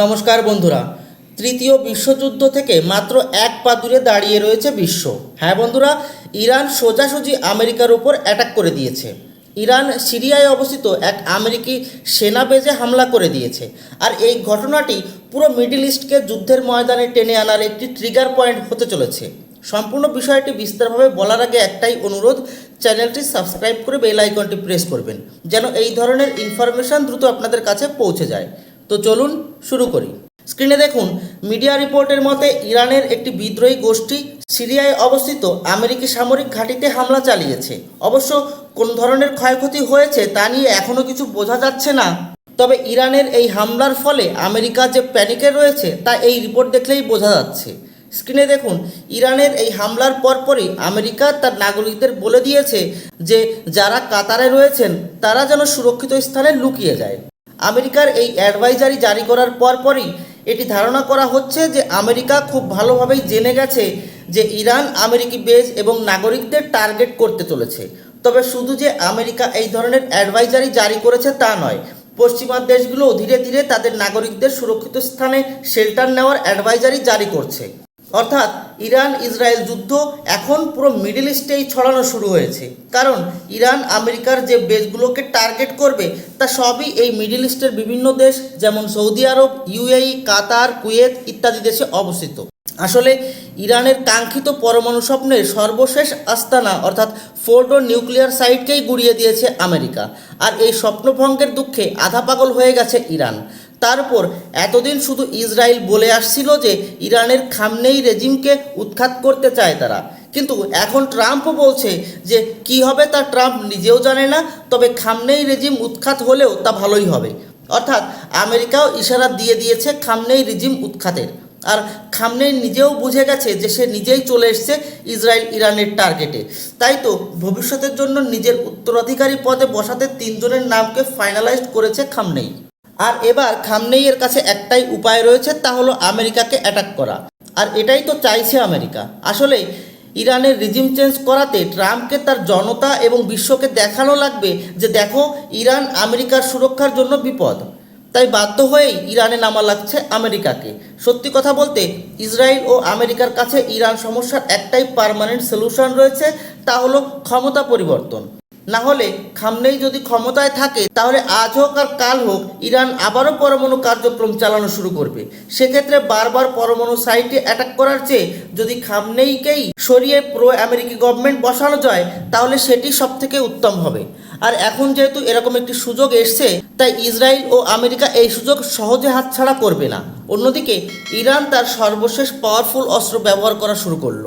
নমস্কার বন্ধুরা। তৃতীয় বিশ্বযুদ্ধ থেকে মাত্র এক পা দূরে দাঁড়িয়ে রয়েছে বিশ্ব। হ্যাঁ বন্ধুরা, ইরান সোজাসুজি আমেরিকার উপর অ্যাটাক করে দিয়েছে। ইরান সিরিয়ায় অবস্থিত এক আমেরিকি সেনা বেজে হামলা করে দিয়েছে। আর এই ঘটনাটি পুরো মিডিল ইস্টকে যুদ্ধের ময়দানে টেনে আনার একটি ট্রিগার পয়েন্ট হতে চলেছে। সম্পূর্ণ বিষয়টি বিস্তারভাবে বলার আগে একটাই অনুরোধ, চ্যানেলটি সাবস্ক্রাইব করে বেল আইকনটি প্রেস করবেন, যেন এই ধরনের ইনফরমেশন দ্রুত আপনাদের কাছে পৌঁছে যায়। তো চলুন শুরু করি। স্ক্রিনে দেখুন, মিডিয়া রিপোর্টের মতে ইরানের একটি বিদ্রোহী গোষ্ঠী সিরিয়ায় অবস্থিত আমেরিকি সামরিক ঘাঁটিতে হামলা চালিয়েছে। অবশ্য কোন ধরনের ক্ষয়ক্ষতি হয়েছে তা নিয়ে এখনও কিছু বোঝা যাচ্ছে না। তবে ইরানের এই হামলার ফলে আমেরিকা যে প্যানিকে রয়েছে তা এই রিপোর্ট দেখলেই বোঝা যাচ্ছে। স্ক্রিনে দেখুন, ইরানের এই হামলার পরপরই আমেরিকা তার নাগরিকদের বলে দিয়েছে যে যারা কাতারে রয়েছেন, তারা যেন সুরক্ষিত স্থানে লুকিয়ে যায়। আমেরিকার এই অ্যাডভাইজারি জারি করার পরপরই এটি ধারণা করা হচ্ছে যে আমেরিকা খুব ভালোভাবেই জেনে গেছে যে ইরান আমেরিকি বেজ এবং নাগরিকদের টার্গেট করতে চলেছে। তবে শুধু যে আমেরিকা এই ধরনের অ্যাডভাইজারি জারি করেছে তা নয়, পশ্চিমা দেশগুলো ধীরে ধীরে তাদের নাগরিকদের সুরক্ষিত স্থানে শেল্টার নেওয়ার অ্যাডভাইজারি জারি করছে। অর্থাৎ ইরান ইসরায়েল যুদ্ধ এখন পুরো মিডল ইস্টেই ছড়ানো শুরু হয়েছে। কারণ ইরান আমেরিকার যে বেসগুলোকে টার্গেট করবে, তা সবই এই মিডিল ইস্টের বিভিন্ন দেশ, যেমন সৌদি আরব ইউএই কাতার, কুয়েত ইত্যাদি দেশে অবস্থিত। আসলে ইরানের কাঙ্ক্ষিত পরমাণু স্বপ্নের সর্বশেষ আস্তানা, অর্থাৎ ফোর্ডো নিউক্লিয়ার সাইটকেই গুড়িয়ে দিয়েছে আমেরিকা। আর এই স্বপ্নভঙ্গের দুঃখে আধা পাগল হয়ে গেছে ইরান। তার উপর এতদিন শুধু ইসরায়েল বলে আসছিল যে ইরানের খামনেই রেজিমকে উৎখাত করতে চায় তারা। কিন্তু এখন ট্রাম্পও বলছে যে কি হবে তা ট্রাম্প নিজেও জানে না, তবে খামনেই রেজিম উৎখাত হলেও তা ভালোই হবে। অর্থাৎ আমেরিকাও ইশারা দিয়ে দিয়েছে খামনেই রেজিম উৎখাতের। আর খামনেই নিজেও বুঝে গেছে যে সে নিজেই চলে এসছে ইসরায়েল ইরানের টার্গেটে। তাই তো ভবিষ্যতের জন্য নিজের উত্তরাধিকারী পদে বসাতে তিনজনের নামকে ফাইনালাইজড করেছে খামনেই আর এবার খামনেইয়ের কাছে একটাই উপায় রয়েছে, তা হলো আমেরিকাকে অ্যাটাক করা। আর এটাই তো চাইছে আমেরিকা। আসলে ইরানের রিজিম চেঞ্জ করাতে ট্রাম্পকে তার জনতা এবং বিশ্বকে দেখানো লাগবে যে দেখো, ইরান আমেরিকার সুরক্ষার জন্য বিপদ। তাই বাধ্য হয়েই ইরানে নামা লাগছে আমেরিকাকে। সত্যি কথা বলতে, ইসরায়েল ও আমেরিকার কাছে ইরান সমস্যার একটাই পার্মানেন্ট সলিউশন রয়েছে, তা হলো ক্ষমতা পরিবর্তন। না হলে খামনেই যদি ক্ষমতায় থাকে, তাহলে আজ হোক আর কাল হোক ইরান আবারও পরমাণু কার্যক্রম চালানো শুরু করবে। সেক্ষেত্রে বারবার পরমাণু সাইটে অ্যাটাক করার চেয়ে যদি খামনেইকেই সরিয়ে প্রো আমেরিকি গভর্নমেন্ট বসানো যায়, তাহলে সেটি সব থেকে উত্তম হবে। আর এখন যেহেতু এরকম একটি সুযোগ এসছে, তাই ইসরায়েল ও আমেরিকা এই সুযোগ সহজে হাতছাড়া করবে না। অন্যদিকে, ইরান তার সর্বশেষ পাওয়ারফুল অস্ত্র ব্যবহার করা শুরু করল।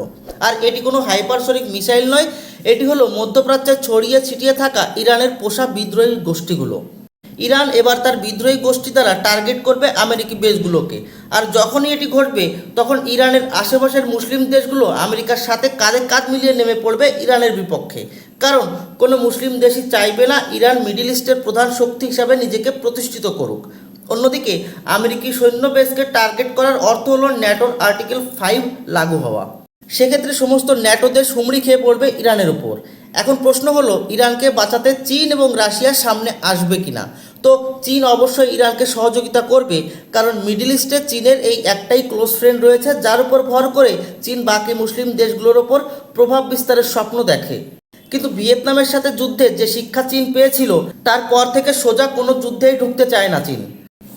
আর এটি কোনো হাইপারসনিক মিসাইল নয়, এটি হলো মধ্যপ্রাচ্যে ছড়িয়ে ছিটিয়ে থাকা ইরানের পোষা বিদ্রোহী গোষ্ঠীগুলো। ইরান এবার তার বিদ্রোহী গোষ্ঠী দ্বারা টার্গেট করবে আমেরিকি বেসগুলোকে আর যখনই এটি ঘটবে, তখন ইরানের আশেপাশের মুসলিম দেশগুলো আমেরিকার সাথে কাঁধে কাঁধ মিলিয়ে নেমে পড়বে ইরানের বিপক্ষে। কারণ, কোনো মুসলিম দেশই চাইবে না ইরান মিডিল ইস্টের প্রধান শক্তি হিসাবে নিজেকে প্রতিষ্ঠিত করুক। অন্যদিকে, আমেরিকি সৈন্য বেসকে টার্গেট করার অর্থ হল ন্যাটোর আর্টিকেল ফাইভ লাগু হওয়া। সেক্ষেত্রে সমস্ত ন্যাটো দেশ হুমড়ি খেয়ে পড়বে ইরানের উপর। এখন প্রশ্ন হলো, ইরানকে বাঁচাতে চীন এবং রাশিয়ার সামনে আসবে কিনা? তো চীন অবশ্যই ইরানকে সহযোগিতা করবে, কারণ মিডিল ইস্টে চীনের এই একটাই ক্লোজ ফ্রেন্ড রয়েছে, যার উপর ভর করে চীন বাকি মুসলিম দেশগুলোর ওপর প্রভাব বিস্তারের স্বপ্ন দেখে। কিন্তু ভিয়েতনামের সাথে যুদ্ধে যে শিক্ষা চীন পেয়েছিল তারপর থেকে সোজা কোনো যুদ্ধেই ঢুকতে চায় না চীন।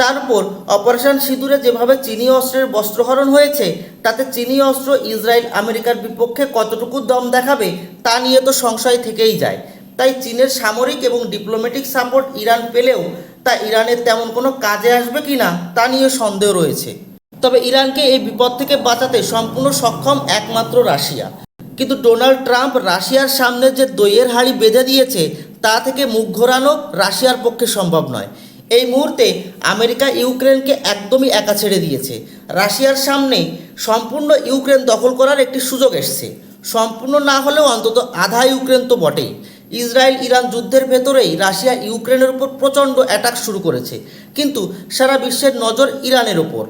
তারপর অপারেশন সিঁদুরে যেভাবে চীনি অস্ত্রের বস্ত্রহরণ হয়েছে, তাতে চীনি অস্ত্র ইসরায়েল আমেরিকার বিপক্ষে কতটুকু দম দেখাবে, তা নিয়ে তো সংশয় থেকেই যায়। তাই চীনের সামরিক এবং ডিপ্লোম্যাটিক সাপোর্ট ইরান পেলেও, তা ইরানের তেমন কোনো কাজে আসবে কি না, তা নিয়ে সন্দেহ রয়েছে। তবে ইরানকে এই বিপদ থেকে বাঁচাতে সম্পূর্ণ সক্ষম একমাত্র রাশিয়া। কিন্তু ডোনাল্ড ট্রাম্প রাশিয়ার সামনে যে দইয়ের হাড়ি বেঁধে দিয়েছে, তা থেকে মুখ ঘোরানো রাশিয়ার পক্ষে সম্ভব নয়। এই মুহূর্তে আমেরিকা ইউক্রেনকে একদমই একা ছেড়ে দিয়েছে। রাশিয়ার সামনে সম্পূর্ণ ইউক্রেন দখল করার একটি সুযোগ এসছে। সম্পূর্ণ না হলেও অন্তত আধা ইউক্রেন তো বটেই। ইসরায়েল ইরান যুদ্ধের ভেতরেই রাশিয়া ইউক্রেনের উপর প্রচণ্ড অ্যাটাক শুরু করেছে। কিন্তু সারা বিশ্বের নজর ইরানের ওপর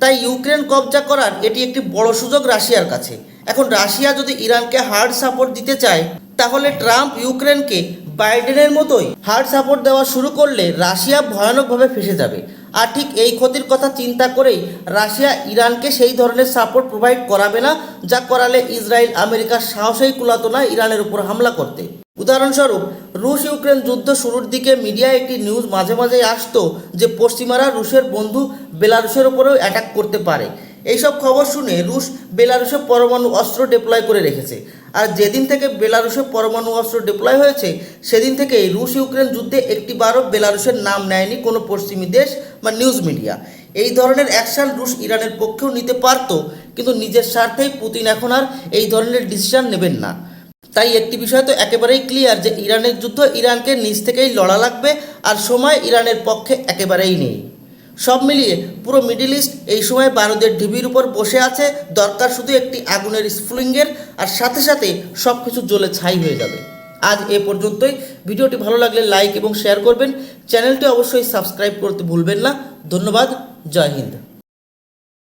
তাই ইউক্রেন কবজা করার এটি একটি বড় সুযোগ রাশিয়ার কাছে। এখন রাশিয়া যদি ইরানকে হার্ড সাপোর্ট দিতে চায়, তাহলে ট্রাম্প ইউক্রেনকে বাইডেনের মতোই হার্ড সাপোর্ট দেওয়া শুরু করলে রাশিয়া ভয়ানকভাবে ফেসে যাবে। আর ঠিক এই ক্ষতির কথা চিন্তা করেই রাশিয়া ইরানকে সেই ধরনের সাপোর্ট প্রোভাইড করাবে না, যা করালে ইসরায়েল আমেরিকার সাহসেই কুলাতো না ইরানের উপর হামলা করতে। উদাহরণস্বরূপ রুশ ইউক্রেন যুদ্ধ শুরুর দিকে মিডিয়ায় একটি নিউজ মাঝে মাঝেই আসতো যে পশ্চিমারা রুশের বন্ধু বেলারুশের উপরেও অ্যাটাক করতে পারে। এইসব খবর শুনে রুশ বেলারুশে পরমাণু অস্ত্র ডিপ্লয় করে রেখেছে। আর যেদিন থেকে বেলারুশে পরমাণু অস্ত্র ডিপ্লয় হয়েছে, সেদিন থেকেই রুশ ইউক্রেন যুদ্ধে একটিবারও বেলারুশের নাম নেয়নি কোনো পশ্চিমী দেশ বা নিউজ মিডিয়া এই ধরনের অ্যাকশন রুশ ইরানের পক্ষেও নিতে পারত, কিন্তু নিজের স্বার্থেই পুতিন এখন আর এই ধরনের ডিসিশন নেবেন না। তাই একটি বিষয় তো একেবারেই ক্লিয়ার যে ইরানের যুদ্ধ ইরানকে নিজ থেকেই লড়া লাগবে, আর সময় ইরানের পক্ষে একেবারেই নেই। সব মিলিয়ে পুরো মিডিল ইস্ট এই সময় বারুদের ঢিবির উপর বসে আছে। দরকার শুধু একটি আগুনের স্ফুলিঙ্গের আর সাথে সাথে সব কিছু জ্বলে ছাই হয়ে যাবে। আজ এ পর্যন্তই। ভিডিওটি ভালো লাগলে লাইক এবং শেয়ার করবেন। চ্যানেলটি অবশ্যই সাবস্ক্রাইব করতে ভুলবেন না। ধন্যবাদ। জয় হিন্দ।